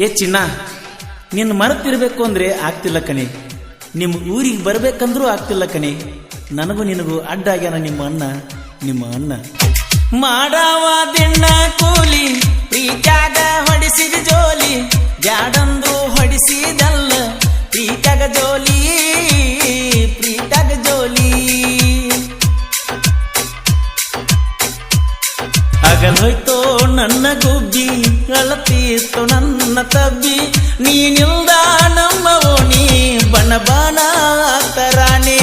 ಏ ಚಿನ್ನ ನಿನ್ನ ಮರೆತಿರ್ಬೇಕು ಅಂದ್ರೆ ಆಗ್ತಿಲ್ಲ ಕಣೆ. ನಿಮ್ಮ ಊರಿಗೆ ಬರಬೇಕಂದ್ರೂ ಆಗ್ತಿಲ್ಲ ಕಣೆ. ನನಗೂ ನಿನಗೂ ಅಡ್ಡಾಗ್ಯಾನ ನಿಮ್ಮ ಅಣ್ಣ ನಿಮ್ಮ ಅಣ್ಣ. ಮಾಡವ ದಿಣ್ಣ ಕೂಲಿ, ಪ್ರೀತ್ಯಾಗ ಹೊಡಿಸಿದ ಜೋಲಿ ಜಾಡಂದು ಹೊಡಿಸಿದಲ್ಲ, ಪ್ರೀತ್ಯಾಗ ಜೋಲಿ ಪ್ರೀತ್ಯಾಗ ಜೋಲಿ. ಹಗಲೋಯ್ತೋ ನನ್ನ ಗುಬ್ಬಿ ಅಳತೀತ್ತು ನನ್ನ ತಬ್ಬಿ. ನೀನಿಲ್ದ ನಮ್ಮ ಓಣಿ ಬಣ ಬಣ ತರಾಣೆ.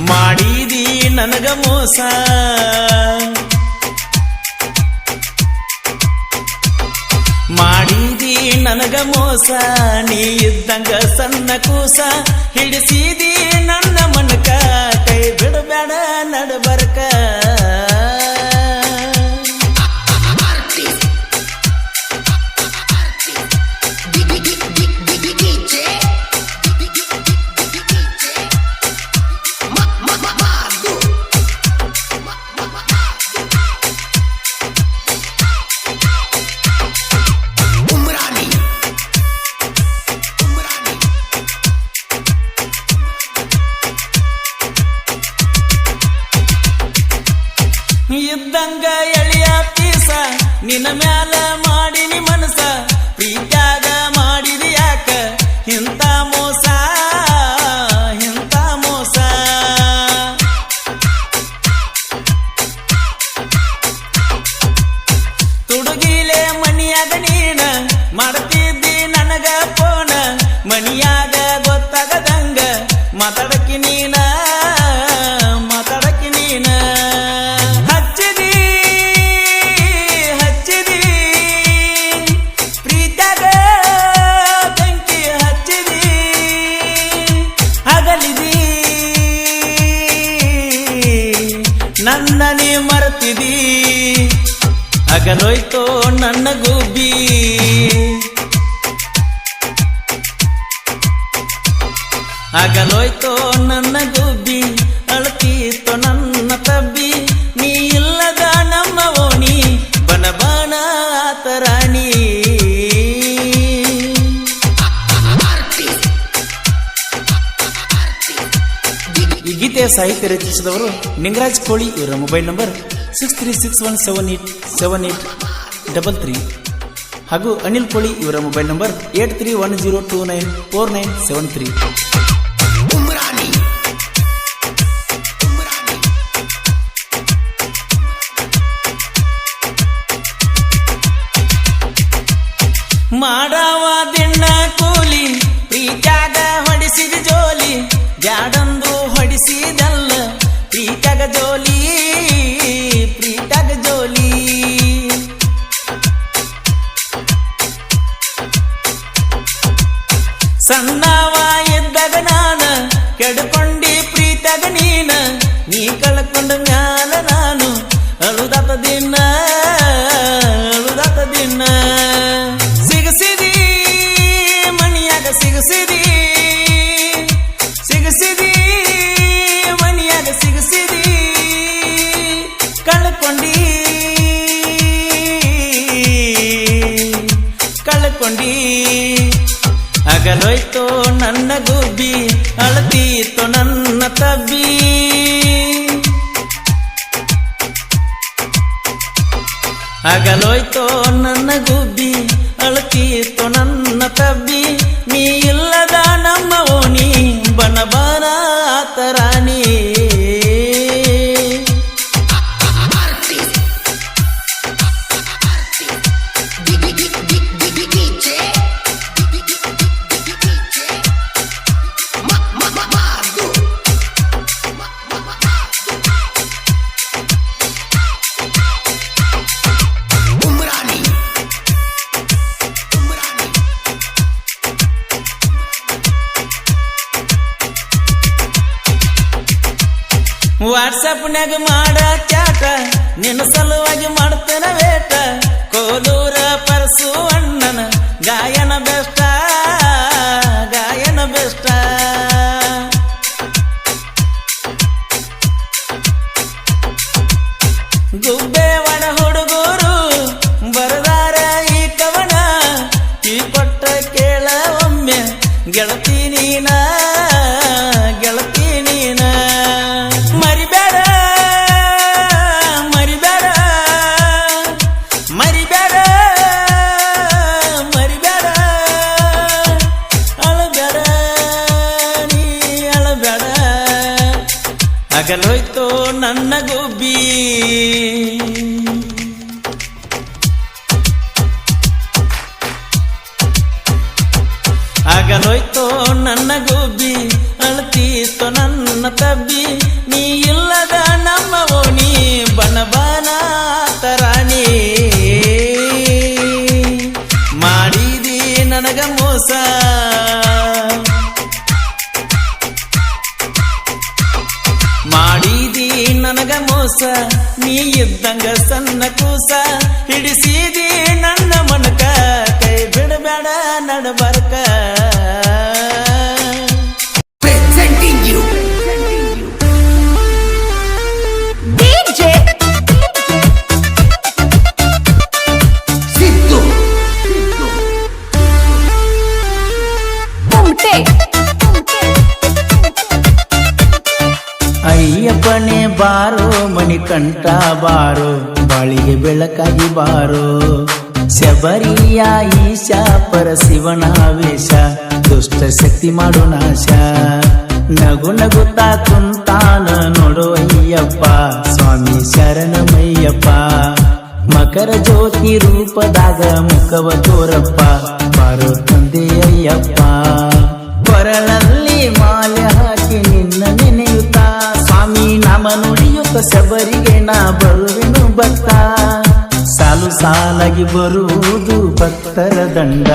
ಮಾಡಿದಿ ನನಗ ಮೋಸ. ಮಾಡಿದಿ ನನಗ ಮೋಸ. ನೀ ಇದ್ದಂಗ ಸಣ್ಣ ಕೂಸ, ಹಿಡಿಸಿದಿ ನನ್ನ ಇದ್ದಂಗ ಎಳಿಯ ಪೀಸ ನಿನ್ನ ಮ್ಯಾಲ ಮಾಡಿನಿ ಮರೆತಿದಿ ಅಗಲೋಯ್ತೋ ನನ್ನ ಗುಬ್ಬಿ? ಅಗಲೋಯ್ತೋ ನನ್ನ ಗುಬ್ಬಿ? ಗೀತೆಯ ಸಾಹಿತ್ಯ ರಚಿಸಿದವರು ನಿಂಗರಾಜ್ ಕೋಳಿ ಇವರ mobile number six three six one seven eight seven eight double three. ಹಾಗೂ ಅನಿಲ್ ಕೋಳಿ ಇವರ mobile number eight three one zero two nine four nine seven three. ಮಾಡವ ದಿಣ್ಣ ಕೂಲಿ, ಪ್ರೀತ್ಯಾಗ ಹೊಡಿಸಿದ ಜೋಲಿ ಬ್ಯಾಡಂದ್ರು ಸಣ್ಣವ ಇದ್ದಾಗ ನಾನ, ಕೆಡ್ಕೊಂಡಿ ಪ್ರೀತಾಗ ನೀನ, ನೀ ಕಳ್ಕೊಂಡ ಮ್ಯಾಲ ನಾನು, ಅಳುದಾತ ದಿನ ಅಳುದಾತ ದಿನ. ಸಿಗಸಿದಿ, ಮಣಿಯಾಗ ಸಿಗಸಿದಿ ಸಿಗಸಿದಿ, ಮಣಿಯಾಗ ಸಿಗಸಿದಿ, ಕಳ್ಕೊಂಡಿ ಕಳ್ಕೊಂಡಿ. ಅಗಲೋಯ್ತೋ ನನ್ನ ಗುಬ್ಬಿ, ಅಳತೀತು ನನ್ನ ತಬ್ಬಿ. ಅಗಲೋಯ್ತೋ ನನ್ನ ಗುಬ್ಬಿ, ಅಳತೀತು ನನ್ನ ತಬ್ಬಿ. ನೀ ಇಲ್ಲದ ನಮ್ಮ ಓಣಿ ಬನಬಾರಾತರಾಣಿ ಬನ ತರಾಣಿ ವಾಟ್ಸಪ್ನ್ಯಾಗ ಮಾಡ ಚಾಟ ನಿನ್ನ ಸಲುವಾಗಿ ಮಾಡ್ತೇನೆ ವೇಟ. ಕೋಲೂರ ಪರಸು ಅಣ್ಣನ ಗಾಯನ ಬೆಸ್ಟ ಗಾಯನ ಬೆಸ್ಟ ಗುಬ್ಬೆ ಒಣ ಹುಡುಗರು ಬರದಾರ ಈ ಕವನ. ಈ ಕೊಟ್ಟ ಕೇಳ ಒಮ್ಮೆ ಗೆಳತಿ ನೀನಾ. ಆಗಲೋಯ್ತು ನನ್ನ ಗುಬ್ಬಿ. ಅಗಲೋಯ್ತು ನನ್ನ ಗುಬ್ಬಿ ಅಳತೀತು ನನ್ನ ತಬ್ಬಿ. ನೀ ಇಲ್ಲದ ಇದ್ದಂಗ ಸಣ್ಣ ಕೂಸ ಹಿಡಿಸಿದಿ ನನ್ನ ಮನಕ. ಕೈ ಬಿಡಬೇಡ ನಡಬರ್ಕ ಅಯ್ಯಪ್ಪನೇ ಬಾರೋ ಮಣಿಕಂಠ ಬಾರೋ, ಬಾಳಿಗೆ ಬೆಳಕಾಗಿ ಬಾರೋ. ಶಬರಿಯ ಈಶ, ಪರ ಶಿವನ ವೇಷ, ದುಷ್ಟ ಶಕ್ತಿ ಮಾಡು ನಾಶ. ನಗು ನಗುತ್ತಾ ಕುಂತಾನ ನೋಡು ಅಯ್ಯಪ್ಪ, ಸ್ವಾಮಿ ಶರಣಮಯ್ಯಪ್ಪ. ಮಕರ ಜ್ಯೋತಿ ರೂಪದಾಗ ಮುಖವ ತೋರಪ್ಪ, ಬಾರೋ ತಂದೆ ಅಯ್ಯಪ್ಪ. ನಾಮ ನುಡಿಯುತ್ತ ಶಬರಿಗೆ ನಾ ಬರುವೆನು ಭಕ್ತ. ಸಾಲು ಸಾಲಾಗಿ ಬರುವುದು ಭಕ್ತರ ದಂಡ.